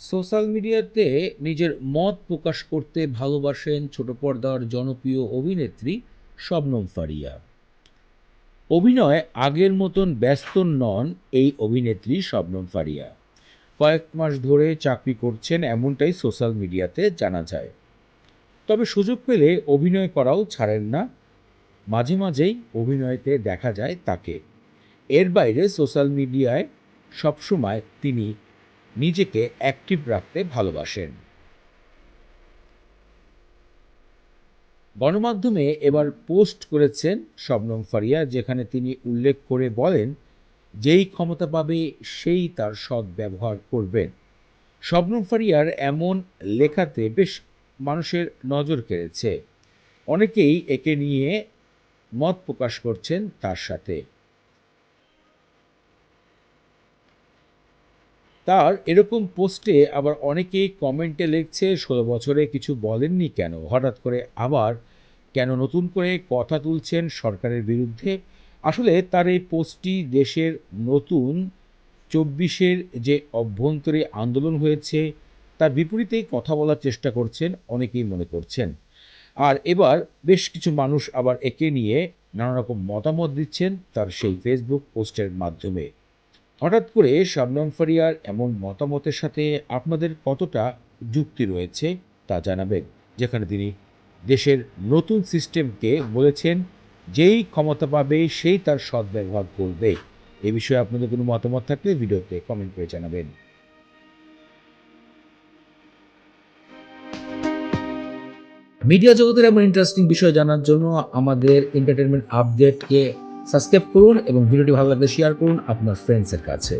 Social মিডিয়াতে নিজের মত প্রকাশ করতে ভালোবাসেন ছোট পর্দার জনপ্রিয় অভিনেত্রী শবনম ফারিয়া। অভিনয় আগের মতন ব্যস্ত নন এই অভিনেত্রী শবনম ফারিয়া। কয়েক মাস ধরে চাকরি করছেন এমনটাই সোশ্যাল মিডিয়াতে জানা যায়। তবে সুযোগ পেলে অভিনয় করাও ছাড়েন না। মাঝে মাঝেই অভিনয়তে দেখা যায় তাকে। এর বাইরে সোশ্যাল মিডিয়ায় সবসময় তিনি নিজেকে অ্যাক্টিভ রাখতে ভালোবাসেন। গণমাধ্যমে এবার পোস্ট করেছেন শবনম ফারিয়া, যেখানে তিনি উল্লেখ করে বলেন, যেই ক্ষমতা পাবে, সেই তার সৎ ব্যবহার করবেন শবনম ফারিয়ার এমন লেখাতে বেশ মানুষের নজর কেড়েছে। অনেকেই একে নিয়ে মত প্রকাশ করছেন তার সাথে। তার এরকম পোস্টে আবার অনেকেই কমেন্টে লিখছে, ষোলো বছরে কিছু বলেননি কেন? হঠাৎ করে আবার কেন নতুন করে কথা তুলছেন সরকারের বিরুদ্ধে? আসলে তার এই পোস্টটি দেশের নতুন চব্বিশের যে অভ্যন্তরীণ আন্দোলন হয়েছে, তার বিপরীতেই কথা বলার চেষ্টা করছেন অনেকেই মনে করছেন। আর এবার বেশ কিছু মানুষ আবার একে নিয়ে নানা রকম মতামত দিচ্ছেন তার সেই ফেসবুক পোস্টের মাধ্যমে। হঠাৎ করে শবনম ফারিয়ার এমন মতামতের সাথে আপনাদের কতটা যুক্তি রয়েছে তা জানাবেন, যেখানে তিনি দেশের নতুন সিস্টেমকে বলেছেন, যেই ক্ষমতা পাবে, সেই তার সদ্ব্যবহার করবে। এ বিষয়ে আপনাদের কোনো মতামত থাকলে ভিডিওতে কমেন্ট করে জানাবেন। মিডিয়া জগতের এমন ইন্টারেস্টিং বিষয় জানার জন্য আমাদের এন্টারটেনমেন্ট আপডেটকে সাবস্ক্রাইব করুন এবং ভিডিওটি ভালো লাগলে শেয়ার করুন আপনার ফ্রেন্ডসের কাছে।